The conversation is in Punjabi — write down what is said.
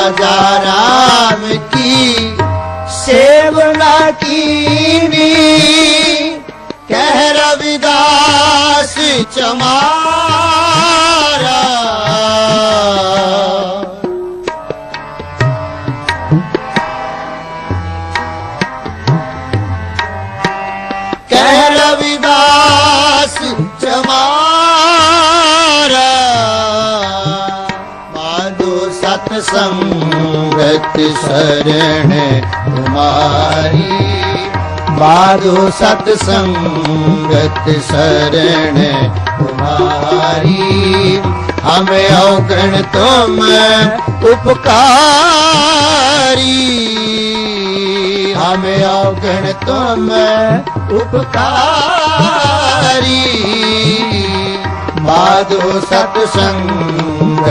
राजा राम की सेवना कीनी कह रविदास चमा ਮਾਧੋ ਸਤ ਸੰਗਤ ਸਰਣ ਤੁਮਾਰੀ ਬਾਧੋ ਸਤ ਸੰਗਤ ਸਰਣ ਤੁਮਾਰੀ ਹਮੇ ਔਗਣ ਤੁਮ ਉਪਕਾਰੀ। ਹਮੇ ਔਗਣ ਤੁਮ ਉਪਕਾਰੀ। ਮਾਧੋ ਸਤ ਸੰਗਤ